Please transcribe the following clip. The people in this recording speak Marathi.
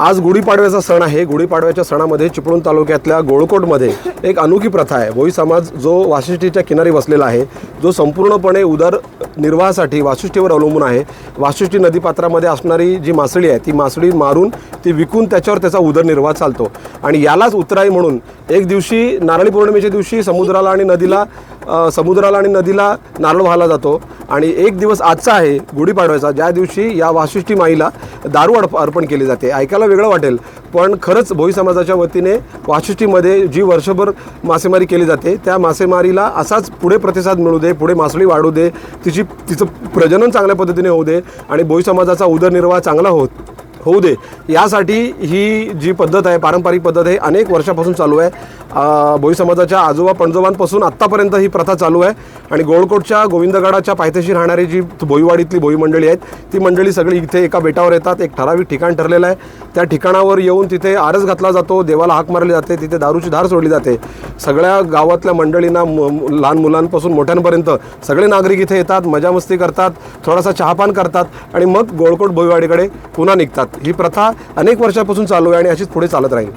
आज गुढीपाडव्याचा सण आहे. गुढीपाडव्याच्या सणामध्ये चिपळूण तालुक्यातल्या गोळकोटमध्ये एक अनोखी प्रथा आहे. भोई समाज जो वाशिष्ठीच्या किनारी बसलेला आहे जो संपूर्णपणे उदर निर्वाहासाठी वाशिष्ठीवर अवलंबून आहे. वाशिष्ठी नदीपात्रामध्ये असणारी जी मासळी आहे ती मासळी मारून ती विकून त्याच्यावर त्याचा उदरनिर्वाह चालतो. आणि यालाच उतराई म्हणून एक दिवशी नारळी पौर्णिमेच्या दिवशी समुद्राला आणि नदीला समुद्राला आणि नदीला नारळ वाहला जातो. आणि एक दिवस आजचा आहे गुढीपाडव्याचा ज्या दिवशी या वाशिष्ठी माईला दारू अर्प अर्पण केली जाते. ऐकायला वेगळं वाटेल पण खरंच भोई समाजाच्या वतीने वाशिष्ठीमध्ये जी वर्षभर मासेमारी केली जाते त्या मासेमारीला असाच पुढे प्रतिसाद मिळू दे पुढे मासळी वाढू दे तिची तिचं प्रजनन चांगल्या पद्धतीने होऊ दे आणि भोई समाजाचा उदरनिर्वाह चांगला होत होऊ दे. यासाठी ही जी पद्धत आहे पारंपरिक पद्धत आहे अनेक वर्षापासून चालू आहे. भोई समाजाच्या आजोबा पणजोबांपासून आत्तापर्यंत ही प्रथा चालू आहे. आणि गोळकोटच्या गोविंदगडाच्या पायथ्याशी राहणारी जी भोईवाडीतली भोई मंडळी आहेत ती मंडळी सगळी इथे एका बेटावर येतात. एक ठराविक ठिकाण ठरलेलं आहे. त्या ठिकाणावर येऊन तिथे आरस घातला जातो देवाला हाक मारली जाते तिथे दारूची धार सोडली जाते. सगळ्या गावातल्या मंडळींना लहान मुलांपासून मोठ्यांपर्यंत सगळे नागरिक इथे येतात मजामस्ती करतात थोडासा चहापान करतात आणि मग गोळकोट भोईवाडीकडे पुन्हा निघतात. ही प्रथा अनेक वर्षापासून चालू आहे आणि अशीच पुढे चालत राहील.